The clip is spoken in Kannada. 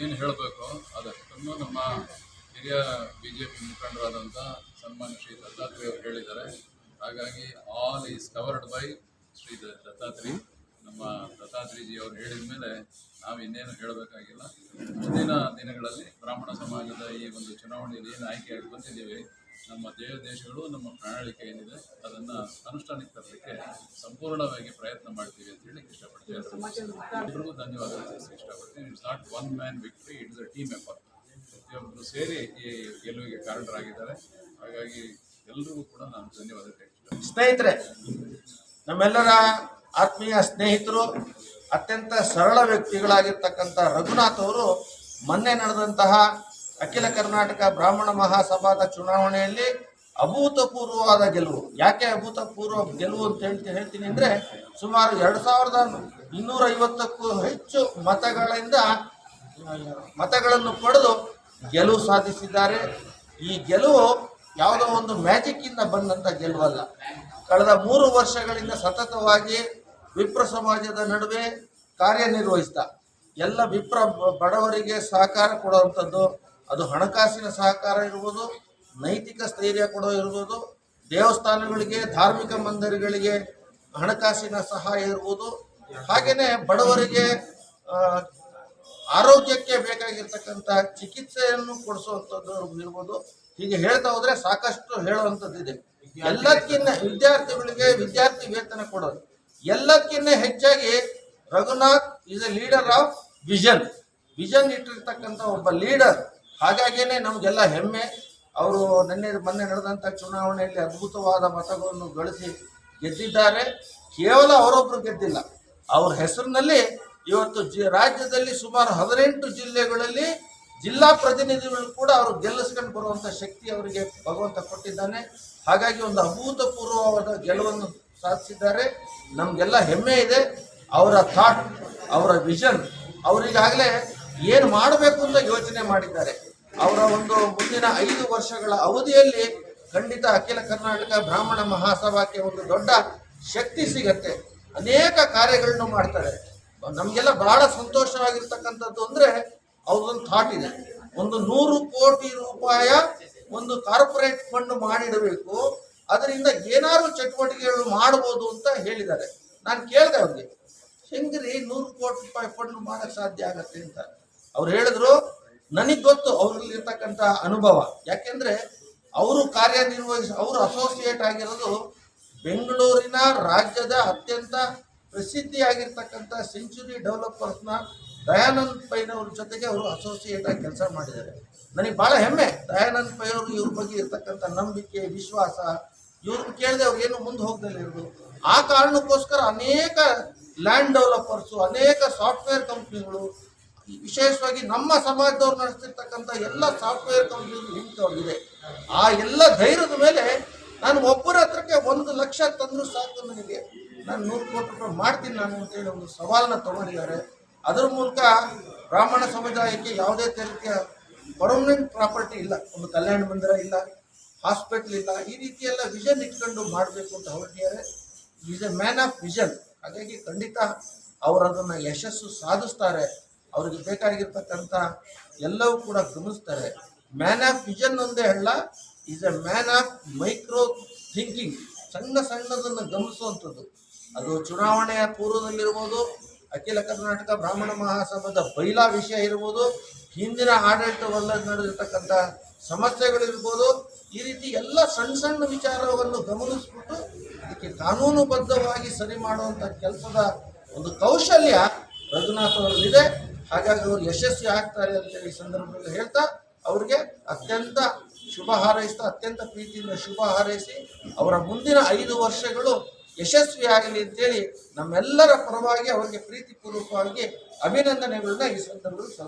ಏನು ಹೇಳಬೇಕು? ಅದಷ್ಟನ್ನು ನಮ್ಮ ಹಿರಿಯ ಬಿ ಜೆ ಪಿ ಮುಖಂಡರಾದಂಥ ಸನ್ಮಾನ್ಯ ಶ್ರೀ ದತ್ತಾತ್ರಿ ಅವರು ಹೇಳಿದ್ದಾರೆ. ಹಾಗಾಗಿ all is covered by Shri Dattatri ನಮ್ಮ ದತ್ತಾತ್ರಿಜಿ ಅವರು ಹೇಳಿದ ಮೇಲೆ ನಾವು ಇನ್ನೇನು ಹೇಳಬೇಕಾಗಿಲ್ಲ. ಮುಂದಿನ ದಿನಗಳಲ್ಲಿ ಬ್ರಾಹ್ಮಣ ಸಮಾಜದ ಈ ಒಂದು ಚುನಾವಣೆಯಲ್ಲಿ ಏನು ಆಯ್ಕೆಯಾಗಿ ಬಂದಿದ್ದೀವಿ, ನಮ್ಮ ದೇಹ ದೇಶಗಳು, ನಮ್ಮ ಪ್ರಣಾಳಿಕೆ ಏನಿದೆ, ಅದನ್ನು ಅನುಷ್ಠಾನಕ್ಕೆ ತರಲಿಕ್ಕೆ ಸಂಪೂರ್ಣವಾಗಿ ಪ್ರಯತ್ನ ಮಾಡ್ತೀವಿ ಅಂತ ಹೇಳಿ ಇಷ್ಟಪಡ್ತೀವಿ ಎಲ್ರಿಗೂ ಧನ್ಯವಾದ ತಿಳಿಸಿ ಇಷ್ಟಪಡ್ತೀನಿ. It's not one man victory it's a team effort ಪ್ರತಿಯೊಬ್ಬರು ಸೇರಿ ಈ ಗೆಲುವಿಗೆ ಕಾರಣರಾಗಿದ್ದಾರೆ. ಹಾಗಾಗಿ ಎಲ್ರಿಗೂ ಕೂಡ ನಾನು ಧನ್ಯವಾದ ಸ್ನೇಹಿತರೆ, ನಮ್ಮೆಲ್ಲರ ಆತ್ಮೀಯ ಸ್ನೇಹಿತರು, ಅತ್ಯಂತ ಸರಳ ವ್ಯಕ್ತಿಗಳಾಗಿರ್ತಕ್ಕಂಥ ರಘುನಾಥ್ ಅವರು ಮೊನ್ನೆ ನಡೆದಂತಹ ಅಖಿಲ ಕರ್ನಾಟಕ ಬ್ರಾಹ್ಮಣ ಮಹಾಸಭಾದ ಚುನಾವಣೆಯಲ್ಲಿ ಅಭೂತಪೂರ್ವವಾದ ಗೆಲುವು. ಯಾಕೆ ಅಭೂತಪೂರ್ವ ಗೆಲುವು ಅಂತ ಹೇಳ್ತೀನಿ ಹೇಳ್ತೀನಿ ಅಂದರೆ ಸುಮಾರು ಎರಡು ಸಾವಿರದ ಇನ್ನೂರೈವತ್ತಕ್ಕೂ ಹೆಚ್ಚು ಮತಗಳಿಂದ, ಮತಗಳನ್ನು ಪಡೆದು ಗೆಲುವು ಸಾಧಿಸಿದ್ದಾರೆ. ಈ ಗೆಲುವು ಯಾವುದೋ ಒಂದು ಮ್ಯಾಜಿಕ್ ಇಂದ ಬಂದಂತ ಗೆಲುವಲ್ಲ. ಕಳೆದ ಮೂರು ವರ್ಷಗಳಿಂದ ಸತತವಾಗಿ ವಿಪ್ರ ಸಮಾಜದ ನಡುವೆ ಕಾರ್ಯನಿರ್ವಹಿಸ್ತಾ. ಎಲ್ಲ ವಿಪ್ರ ಬಡವರಿಗೆ ಸಹಕಾರ ಕೊಡುವಂಥದ್ದು ಅದು ಹಣಕಾಸಿನ ಸಹಕಾರ ಇರ್ಬೋದು ನೈತಿಕ ಸ್ಥೈರ್ಯ ಕೊಡೋ ಇರ್ಬೋದು ದೇವಸ್ಥಾನಗಳಿಗೆ ಧಾರ್ಮಿಕ ಮಂದಿರಗಳಿಗೆ ಹಣಕಾಸಿನ ಸಹಾಯ ಇರ್ಬೋದು. ಹಾಗೆಯೇ ಬಡವರಿಗೆ ಆರೋಗ್ಯಕ್ಕೆ ಬೇಕಾಗಿರ್ತಕ್ಕಂಥ ಚಿಕಿತ್ಸೆಯನ್ನು ಕೊಡಿಸುವಂಥದ್ದು ಇರ್ಬೋದು. ಹೀಗೆ ಹೇಳ್ತಾ ಹೋದರೆ ಸಾಕಷ್ಟು ಹೇಳುವಂಥದ್ದಿದೆ. ಎಲ್ಲಕ್ಕಿಂತ ವಿದ್ಯಾರ್ಥಿಗಳಿಗೆ ವಿದ್ಯಾರ್ಥಿ ವೇತನ ಕೊಡೋದು. ಎಲ್ಲಕ್ಕಿಂತ ಹೆಚ್ಚಾಗಿ Raghunath is a leader of vision vision ಇಟ್ಟಿರ್ತಕ್ಕಂಥ ಒಬ್ಬ ಲೀಡರ್ ಹಾಗಾಗಿನೇ ನಮಗೆಲ್ಲ ಹೆಮ್ಮೆ. ಅವರು ನಿನ್ನೆ, ಮೊನ್ನೆ ನಡೆದಂಥ ಚುನಾವಣೆಯಲ್ಲಿ ಅದ್ಭುತವಾದ ಮತಗಳನ್ನು ಗಳಿಸಿ ಗೆದ್ದಿದ್ದಾರೆ. ಕೇವಲ ಅವರೊಬ್ರು ಗೆದ್ದಿಲ್ಲ. ಅವ್ರ ಹೆಸರಿನಲ್ಲಿ ಇವತ್ತು ಜಿ, ರಾಜ್ಯದಲ್ಲಿ ಸುಮಾರು ಹದಿನೆಂಟು ಜಿಲ್ಲೆಗಳಲ್ಲಿ ಜಿಲ್ಲಾ ಪ್ರತಿನಿಧಿಗಳು ಕೂಡ ಅವರು ಗೆಲ್ಲಿಸ್ಕೊಂಡು ಬರುವಂಥ ಶಕ್ತಿ ಅವರಿಗೆ ಭಗವಂತ ಕೊಟ್ಟಿದ್ದಾನೆ. ಹಾಗಾಗಿ ಒಂದು ಅಭೂತಪೂರ್ವವಾದ ಗೆಲುವನ್ನು ಸಾಧಿಸಿದ್ದಾರೆ. ನಮಗೆಲ್ಲ ಹೆಮ್ಮೆ ಇದೆ. ಅವರ ಥಾಟ್ ಅವರ ವಿಷನ್ ಅವರಿಗಾಗಲೇ ಏನು ಮಾಡಬೇಕು ಅಂತ ಯೋಚನೆ ಮಾಡಿದ್ದಾರೆ. ಅವರ ಒಂದು ಮುಂದಿನ ಐದು ವರ್ಷಗಳ ಅವಧಿಯಲ್ಲಿ ಖಂಡಿತ ಅಖಿಲ ಕರ್ನಾಟಕ ಬ್ರಾಹ್ಮಣ ಮಹಾಸಭಾಕ್ಕೆ ಒಂದು ದೊಡ್ಡ ಶಕ್ತಿ ಸಿಗತ್ತೆ. ಅನೇಕ ಕಾರ್ಯಗಳನ್ನು ಮಾಡ್ತಾರೆ. ನಮಗೆಲ್ಲ ಬಹಳ ಸಂತೋಷವಾಗಿರ್ತಕ್ಕಂಥದ್ದು ಅಂದರೆ ಅವ್ರದೊಂದು ಥಾಟ್ ಇದೆ. ಒಂದು ನೂರು ಕೋಟಿ ರೂಪಾಯ ಒಂದು ಕಾರ್ಪೊರೇಟ್ ಫಂಡ್ ಮಾಡಿಡಬೇಕು. ಅದರಿಂದ ಏನಾದ್ರು ಚಟುವಟಿಕೆಗಳು ಮಾಡಬಹುದು ಅಂತ ಹೇಳಿದ್ದಾರೆ. ನಾನು ಕೇಳಿದೆ ಅವ್ರಿಗೆ, ಹೆಂಗ್ರಿ ನೂರು ಕೋಟಿ ರೂಪಾಯಿ ಫಂಡ್ ಮಾಡಕ್ ಸಾಧ್ಯ ಆಗತ್ತೆ ಅಂತ? ಅವ್ರು ಹೇಳಿದ್ರು, ನನಗ್ ಗೊತ್ತು ಅವ್ರಲ್ಲಿ ಇರ್ತಕ್ಕಂಥ ಅನುಭವ. ಯಾಕೆಂದ್ರೆ ಅವರು ಕಾರ್ಯನಿರ್ವಹಿಸಿ ಅವರು ಅಸೋಸಿಯೇಟ್ ಆಗಿರೋದು ಬೆಂಗಳೂರಿನ ರಾಜ್ಯದ ಅತ್ಯಂತ ಪ್ರಸಿದ್ಧಿಯಾಗಿರ್ತಕ್ಕಂಥ ಸೆಂಚುರಿ ಡೆವಲಪರ್ಸ್ನ ದಯಾನಂದ್ ಪೈನವ್ರ ಜೊತೆಗೆ ಅವರು ಅಸೋಸಿಯೇಟ್ ಆಗಿ ಕೆಲಸ ಮಾಡಿದ್ದಾರೆ. ನನಗೆ ಬಹಳ ಹೆಮ್ಮೆ ದಯಾನಂದ್ ಪೈ ಅವರು ಇವ್ರ ಬಗ್ಗೆ ಇರ್ತಕ್ಕಂಥ ನಂಬಿಕೆ, ವಿಶ್ವಾಸ ಇವ್ರನ್ನ ಕೇಳಿದೆ ಅವ್ರು ಏನು ಮುಂದೆ ಹೋಗ್ದಲ್ಲ ಇರೋದು ಆ ಕಾರಣಕ್ಕೋಸ್ಕರ ಅನೇಕ ಲ್ಯಾಂಡ್ ಡೆವಲಪರ್ಸು ಅನೇಕ ಸಾಫ್ಟ್ವೇರ್ ಕಂಪ್ನಿಗಳು ವಿಶೇಷವಾಗಿ ನಮ್ಮ ಸಮಾಜದವ್ರು ನಡೆಸ್ತಿರ್ತಕ್ಕಂಥ ಎಲ್ಲ ಸಾಫ್ಟ್ವೇರ್ ಕಂಪ್ನಿಗಳು ಹಿಂದೆ ಆ ಎಲ್ಲ ಧೈರ್ಯದ ಮೇಲೆ ನಾನು ಒಬ್ಬರ ಹತ್ರಕ್ಕೆ ಒಂದು ಲಕ್ಷ ತಂದರೂ ಸಾಕು ನನಗೆ ನಾನು ನೂರು ಕೋಟಿ ರೂಪಾಯಿ ಮಾಡ್ತೀನಿ ನಾನು ಅಂತೇಳಿ ಒಂದು ಸವಾಲನ್ನ ತಗೊಂಡಿದ್ದಾರೆ. ಅದರ ಮೂಲಕ ಬ್ರಾಹ್ಮಣ ಸಮುದಾಯಕ್ಕೆ ಯಾವುದೇ ರೀತಿಯ ಪರ್ಮನೆಂಟ್ ಪ್ರಾಪರ್ಟಿ ಇಲ್ಲ. ಒಂದು ಕಲ್ಯಾಣ ಮಂದಿರ ಇಲ್ಲ. ಹಾಸ್ಪಿಟ್ಲ್ ಇಲ್ಲ ಈ ರೀತಿ ಎಲ್ಲ ವಿಷನ್ ಇಟ್ಕೊಂಡು ಮಾಡಬೇಕು ಅಂತ ಹೊರಟಿದ್ದಾರೆ is a man of vision ಹಾಗಾಗಿ ಖಂಡಿತ ಅವರು ಅದನ್ನು ಯಶಸ್ಸು ಸಾಧಿಸ್ತಾರೆ. ಅವ್ರಿಗೆ ಬೇಕಾಗಿರ್ತಕ್ಕಂಥ ಎಲ್ಲವೂ ಕೂಡ ಗಮನಿಸ್ತಾರೆ. ಮ್ಯಾನ್ ಆಫ್ ವಿಷನ್ ಒಂದೇ ಹೇಳ is a man of micro thinking ಸಣ್ಣ ಸಣ್ಣದನ್ನು ಗಮನಿಸುವಂಥದ್ದು. ಅದು ಚುನಾವಣೆಯ ಪೂರ್ವದಲ್ಲಿರ್ಬೋದು ಅಖಿಲ ಕರ್ನಾಟಕ ಬ್ರಾಹ್ಮಣ ಮಹಾಸಭಾದ ಬೈಲಾ ವಿಷಯ ಇರ್ಬೋದು, ಹಿಂದಿನ ಆಡಳಿತವಲ್ಲ ನಡೆದಿರ್ತಕ್ಕಂಥ ಸಮಸ್ಯೆಗಳಿರ್ಬೋದು, ಈ ರೀತಿ ಎಲ್ಲ ಸಣ್ಣ ಸಣ್ಣ ವಿಚಾರವನ್ನು ಗಮನಿಸ್ಬಿಟ್ಟು ಅದಕ್ಕೆ ಕಾನೂನುಬದ್ಧವಾಗಿ ಸರಿ ಮಾಡುವಂಥ ಕೆಲಸದ ಒಂದು ಕೌಶಲ್ಯ ರಘುನಾಥ್ ಅವರಲ್ಲಿದೆ. ಹಾಗಾಗಿ ಅವರು ಯಶಸ್ವಿ ಆಗ್ತಾರೆ ಅಂತ ಈ ಸಂದರ್ಭದಲ್ಲಿ ಹೇಳ್ತಾ, ಅವ್ರಿಗೆ ಅತ್ಯಂತ ಶುಭ ಹಾರೈಸ್ತಾ, ಅತ್ಯಂತ ಪ್ರೀತಿಯಿಂದ ಶುಭ ಹಾರೈಸಿ ಅವರ ಮುಂದಿನ ಐದು ವರ್ಷಗಳು ಯಶಸ್ವಿ ಆಗಲಿ ಅಂತೇಳಿ ನಮ್ಮೆಲ್ಲರ ಪರವಾಗಿ ಅವರಿಗೆ ಪ್ರೀತಿಪೂರ್ವಕವಾಗಿ ಅಭಿನಂದನೆಗಳನ್ನ ಈ ಸಂದರ್ಭದಲ್ಲಿ.